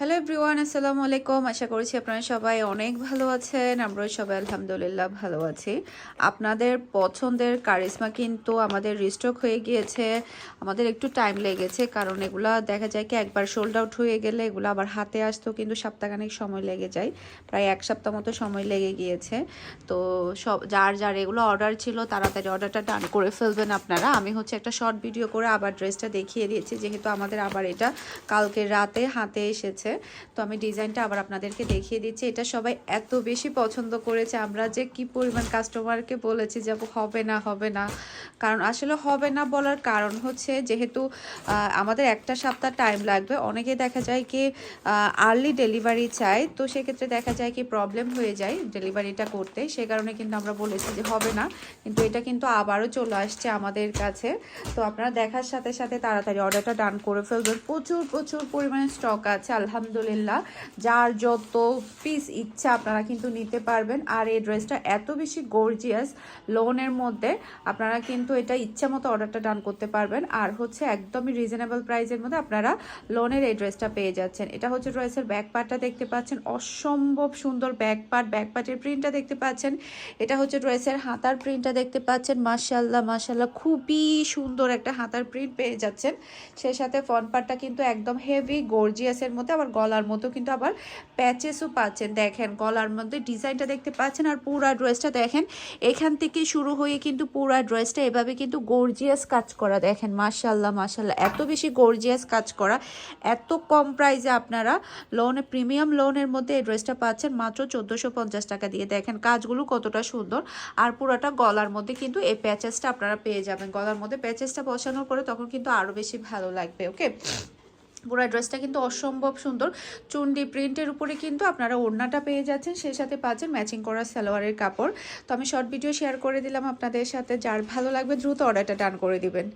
Hello everyone আসসালামু আলাইকুম আশা করছি আপনারা সবাই অনেক ভালো আছেন। আমরাও সবাই আলহামদুলিল্লাহ ভালো আছি। আপনাদের পছন্দের কারিশমা কিন্তু আমাদের রিস্টক হয়ে গিয়েছে। আমাদের একটু টাইম লেগেছে, কারণ এগুলা দেখা যায় কি একবার সোল্ড আউট হয়ে গেলে এগুলো আবার হাতে আসতেও কিন্তু সপ্তাহখানেক সময় লেগে যায়। প্রায় এক সপ্তাহ মতো সময় লেগে গিয়েছে। তো সব যার যার এগুলো অর্ডার ছিল, তাড়াতাড়ি অর্ডারটা ডান করে ফেলবেন আপনারা। আমি হচ্ছে একটা শর্ট ভিডিও করে আবার ড্রেসটা দেখিয়ে দিয়েছি। যেহেতু আমাদের আবার এটা কালকে রাতে হাতে এসেছে। তো আমি ডিজাইনটা আবার আপনাদেরকে দেখিয়ে দিচ্ছি। এটা সবাই এত বেশি পছন্দ করেছে। আমরা যে কি পরিমাণ কাস্টমারকে বলেছি যে হবে না হবে না। কারণ আসলে হবে না বলার কারণ হচ্ছে যেহেতু আমাদের একটা সপ্তাহ টাইম লাগবে। অনেকে দেখা যায় কি আর্লি ডেলিভারি চায়। তো সেক্ষেত্রে দেখা যায় কি প্রবলেম হয়ে যায় ডেলিভারিটা করতে। সে কারণে কিন্তু আমরা বলেছি যে হবে না। কিন্তু এটা কিন্তু আবারও চলে আসছে আমাদের কাছে। তো আপনারা দেখার সাথে সাথে তাড়াতাড়ি অর্ডারটা ডান করে ফেলবেন। প্রচুর প্রচুর পরিমাণে স্টক আছে। আলহামদুলিল্লাহ। যার যত পিস ইচ্ছা আপনারা কিন্তু নিতে পারবেন। আর এই ড্রেসটা এত বেশি গর্জিয়াস লোনের মধ্যে আপনারা কিন্তু এটা ইচ্ছা মতো অর্ডারটা ডান করতে পারবেন। আর হচ্ছে একদমই রিজনেবল প্রাইসের মধ্যে আপনারা লোনের এই ড্রেসটা পেয়ে যাচ্ছেন। এটা হচ্ছে ড্রেসের ব্যাক পার্টটা দেখতে পাচ্ছেন। অসম্ভব সুন্দর ব্যাক পার্ট ব্যাক পার্টের প্রিন্টটা দেখতে পাচ্ছেন। এটা হচ্ছে ড্রেসের হাতার প্রিন্টটা দেখতে পাচ্ছেন। মাশাল্লাহ মাশাল্লাহ খুবই সুন্দর একটা হাতার প্রিন্ট পেয়ে যাচ্ছেন। সেই সাথে ফ্রন্ট পার্টটা কিন্তু একদম হেভি গর্জিয়াসের মধ্যে আবার গলার মতো, কিন্তু আবার প্যাচেসও পাচ্ছেন। দেখেন, গলার মধ্যে ডিজাইনটা দেখতে পাচ্ছেন আর পুরা ড্রেসটা দেখেন। এখান থেকে শুরু হয়ে কিন্তু পুরা ড্রেসটা এভাবে কিন্তু গর্জিয়াস কাজ করা। দেখেন মাশাল্লাহ মাশাল্লাহ এত বেশি গর্জিয়াস কাজ করা। এত কম প্রাইসে আপনারা লোনে প্রিমিয়াম লোনের মধ্যে এই ড্রেসটা পাচ্ছেন মাত্র চোদ্দোশো পঞ্চাশ টাকা দিয়ে। দেখেন, কাজগুলো কতটা সুন্দর। আর পুরোটা গলার মধ্যে কিন্তু এই প্যাচেসটা আপনারা পেয়ে যাবেন। গলার মধ্যে প্যাচেসটা বসানোর পরে তখন কিন্তু আরও বেশি ভালো লাগবে ওকে পুরো ড্রেসটা কিন্তু অসম্ভব সুন্দর। চুন্ডি প্রিন্টের উপরে কিন্তু আপনারা ওড়নাটা পেয়ে যাচ্ছেন, সেই সাথে পাচ্ছেন ম্যাচিং করা সালোয়ারের কাপড়। তো আমি শর্ট ভিডিও শেয়ার করে দিলাম আপনাদের সাথে, যার ভালো লাগবে দ্রুত অর্ডারটা ডান করে দিবেন।